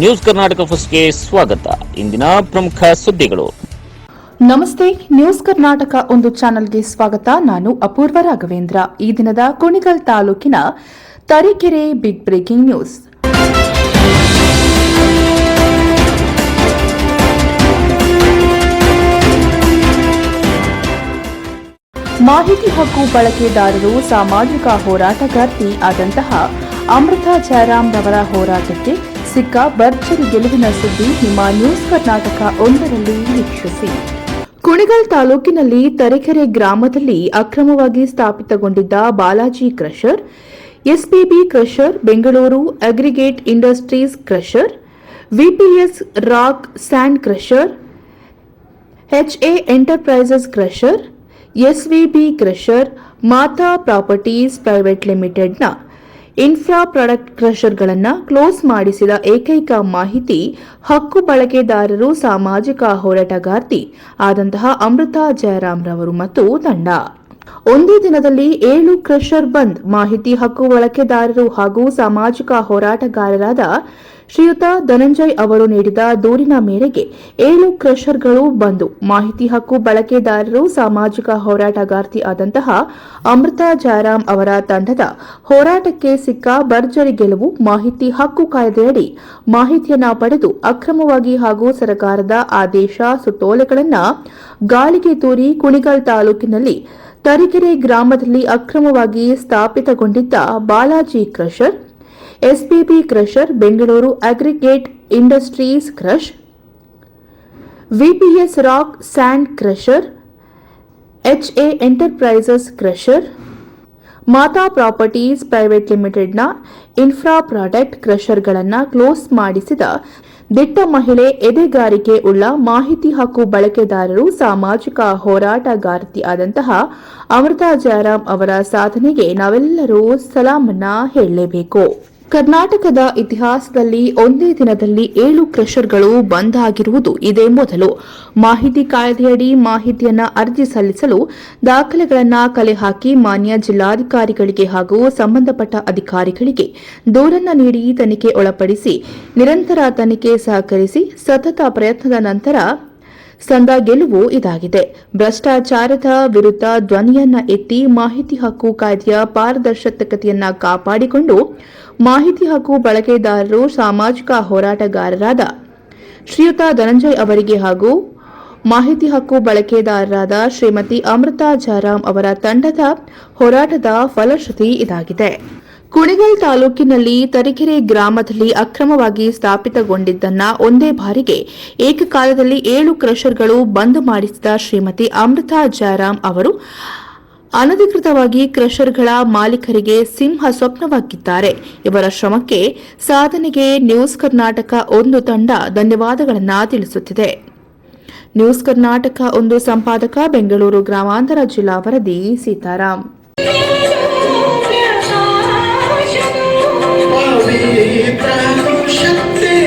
News Karnataka ಫಸ್ಟ್ಗೆ ಸ್ವಾಗತ. ಇಂದಿನ ಪ್ರಮುಖ ಸುದ್ದಿಗಳು. ನಮಸ್ತೆ, ನ್ಯೂಸ್ ಕರ್ನಾಟಕ ಒಂದು ಚಾನೆಲ್ಗೆ ಸ್ವಾಗತ. ನಾನು ಅಪೂರ್ವ ರಾಘವೇಂದ್ರ. ಈ ದಿನದ ಕುಣಿಗಲ್ ತಾಲೂಕಿನ ತರೀಕೆರೆ ಬಿಗ್ ಬ್ರೇಕಿಂಗ್ ನ್ಯೂಸ್ ಮಾಹಿತಿ ಹಕ್ಕು ಬಳಕೆದಾರರು ಸಾಮಾಜಿಕ ಹೋರಾಟಗಾರ್ತಿ ಆದಂತಹ ಅಮೃತ ಜಯರಾಮ್ ರವರ ಹೋರಾಟಕ್ಕೆ ಸಿಕ್ಕ ಭರ್ಜರಿ ಗೆಲುವಿನ ಸುದ್ದಿ ನಿಮ್ಮ ನ್ಯೂಸ್ ಕರ್ನಾಟಕ ಒಂದರಲ್ಲಿ ವೀಕ್ಷಿಸಿ. ಕುಣಿಗಲ್ ತಾಲೂಕಿನಲ್ಲಿ ತರೀಕೆರೆ ಗ್ರಾಮದಲ್ಲಿ ಅಕ್ರಮವಾಗಿ ಸ್ಥಾಪಿತಗೊಂಡಿದ್ದ Balaji crusher, SPB crusher, Bengaluru aggregate industries crusher, VPS rock sand crusher, HA enterprises crusher, SVB crusher, Mata properties private ಲಿಮಿಟೆಡ್ನ ಇನ್ಫ್ರಾ ಪ್ರಾಡಕ್ಟ್ ಕ್ರಷರ್ಗಳನ್ನು ಕ್ಲೋಸ್ ಮಾಡಿಸಿದ ಏಕೈಕ ಮಾಹಿತಿ ಹಕ್ಕು ಬಳಕೆದಾರರು ಸಾಮಾಜಿಕ ಹೋರಾಟಗಾರ್ತಿ ಆದಂತಹ ಅಮೃತ ಜಯರಾಮ್ರವರು ಮತ್ತು ತಂಡ. ಒಂದೇ ದಿನದಲ್ಲಿ ಏಳು ಕ್ರಷರ್ ಬಂದ್ ಮಾಹಿತಿ ಹಕ್ಕು ಬಳಕೆದಾರರು ಹಾಗೂ ಸಾಮಾಜಿಕ ಹೋರಾಟಗಾರರಾದ ಶ್ರೀಯುತ ಧನಂಜಯ್ ಅವರು ನೀಡಿದ ದೂರಿನ ಮೇರೆಗೆ ಏಳು ಕ್ರಷರ್ಗಳು ಬಂದು ಮಾಹಿತಿ ಹಕ್ಕು ಬಳಕೆದಾರರು, ಸಾಮಾಜಿಕ ಹೋರಾಟಗಾರ್ತಿ ಆದಂತಹ ಅಮೃತ ಜಯರಾಮ್ ಅವರ ತಂಡದ ಹೋರಾಟಕ್ಕೆ ಸಿಕ್ಕ ಭರ್ಜರಿ ಗೆಲುವು, ಮಾಹಿತಿ ಹಕ್ಕು ಕಾಯ್ದೆಯಡಿ ಮಾಹಿತಿಯನ್ನ ಪಡೆದು ಅಕ್ರಮವಾಗಿ ಹಾಗೂ ಸರ್ಕಾರದ ಆದೇಶ ಸುತ್ತೋಲೆಗಳನ್ನು ಗಾಳಿಗೆ ತೂರಿ ಕುಣಿಗಲ್ ತಾಲೂಕಿನಲ್ಲಿ ತರೀಕೆರೆ ಗ್ರಾಮದಲ್ಲಿ ಅಕ್ರಮವಾಗಿ ಸ್ಥಾಪಿತಗೊಂಡಿದ್ದ Balaji crusher SPB crusher, Bengaluru aggregate industries crush, VPS rock sand crusher, HA enterprises crusher Mata properties private ಲಿಮಿಟೆಡ್ನ ಇನ್ಫ್ರಾ ಪ್ರಾಡಕ್ಟ್ ಕ್ರಷರ್ಗಳನ್ನು ಕ್ಲೋಸ್ ಮಾಡಿಸಿದ ದಿಟ್ಟ ಮಹಿಳೆ ಎದೆಗಾರಿಕೆ ಉಳ್ಳ ಮಾಹಿತಿ ಹಕ್ಕು ಬಳಕೆದಾರರು ಸಾಮಾಜಿಕ ಹೋರಾಟಗಾರ್ತಿ ಆದಂತಹ ಅಮೃತ ಜಯರಾಮ್ ಅವರ ಸಾಧನೆಗೆ ನಾವೆಲ್ಲರೂ ಸಲಾಮನ್ನ ಹೇಳಲೇಬೇಕು. ಕರ್ನಾಟಕದ ಇತಿಹಾಸದಲ್ಲಿ ಒಂದೇ ದಿನದಲ್ಲಿ ಏಳು ಕ್ರಷರ್ಗಳು ಬಂದ್ ಆಗಿರುವುದು ಇದೇ ಮೊದಲು. ಮಾಹಿತಿ ಕಾಯ್ದೆಯಡಿ ಮಾಹಿತಿಯನ್ನು ಅರ್ಜಿ ಸಲ್ಲಿಸಲು ದಾಖಲೆಗಳನ್ನು ಕಲೆ ಹಾಕಿ ಮಾನ್ಯ ಜಿಲ್ಲಾಧಿಕಾರಿಗಳಿಗೆ ಹಾಗೂ ಸಂಬಂಧಪಟ್ಟ ಅಧಿಕಾರಿಗಳಿಗೆ ದೂರನ್ನು ನೀಡಿ ತನಿಖೆ ಒಳಪಡಿಸಿ ನಿರಂತರ ತನಿಖೆ ಸಹಕರಿಸಿ ಸತತ ಪ್ರಯತ್ನದ ನಂತರ ಸಂದ ಗೆಲುವು ಇದಾಗಿದೆ. ಭ್ರಷ್ಟಾಚಾರದ ವಿರುದ್ಧ ಧ್ವನಿಯನ್ನ ಎತ್ತಿ ಮಾಹಿತಿ ಹಕ್ಕು ಕಾಯ್ದೆಯ ಪಾರದರ್ಶಕತೆಯನ್ನ ಕಾಪಾಡಿಕೊಂಡು ಮಾಹಿತಿ ಹಕ್ಕು ಬಳಕೆದಾರರು ಸಾಮಾಜಿಕ ಹೋರಾಟಗಾರರಾದ ಶ್ರೀಯುತ ಧನಂಜಯ್ ಅವರಿಗೆ ಹಾಗೂ ಮಾಹಿತಿ ಹಕ್ಕು ಬಳಕೆದಾರರಾದ ಶ್ರೀಮತಿ ಅಮೃತಾ ಜಾರಾಮ್ ಅವರ ತಂಡದ ಹೋರಾಟದ ಫಲಶ್ರುತಿ ಇದಾಗಿದೆ. ಕುಣಿಗಲ್ ತಾಲೂಕಿನಲ್ಲಿ ತರೀಕೆರೆ ಗ್ರಾಮದಲ್ಲಿ ಅಕ್ರಮವಾಗಿ ಸ್ಥಾಪಿತಗೊಂಡಿದ್ದನ್ನ ಒಂದೇ ಬಾರಿಗೆ ಏಕಕಾಲದಲ್ಲಿ ಏಳು ಕ್ರಷರ್ಗಳು ಬಂದ್ ಮಾಡಿಸಿದ ಶ್ರೀಮತಿ ಅಮೃತಾ ಜಯರಾಮ್ ಅವರು. ಅನಧಿಕೃತವಾಗಿ ಕ್ರಷರ್ಗಳ ಮಾಲೀಕರಿಗೆ ಸಿಂಹ ಸ್ವಪ್ನವಾಗಿದ್ದಾರೆ. ಇವರ ಶ್ರಮಕ್ಕೆ ಸಾಧನೆಗೆ ನ್ಯೂಸ್ ಕರ್ನಾಟಕ ಒಂದು ತಂಡ ಧನ್ಯವಾದಗಳನ್ನು ತಿಳಿಸುತ್ತಿದೆ. ನ್ಯೂಸ್ ಕರ್ನಾಟಕ ಒಂದು ಸಂಪಾದಕ, ಬೆಂಗಳೂರು ಗ್ರಾಮಾಂತರ ಜಿಲ್ಲಾ ವರದಿ ಸೀತಾರಾಮ್ Pra o chatear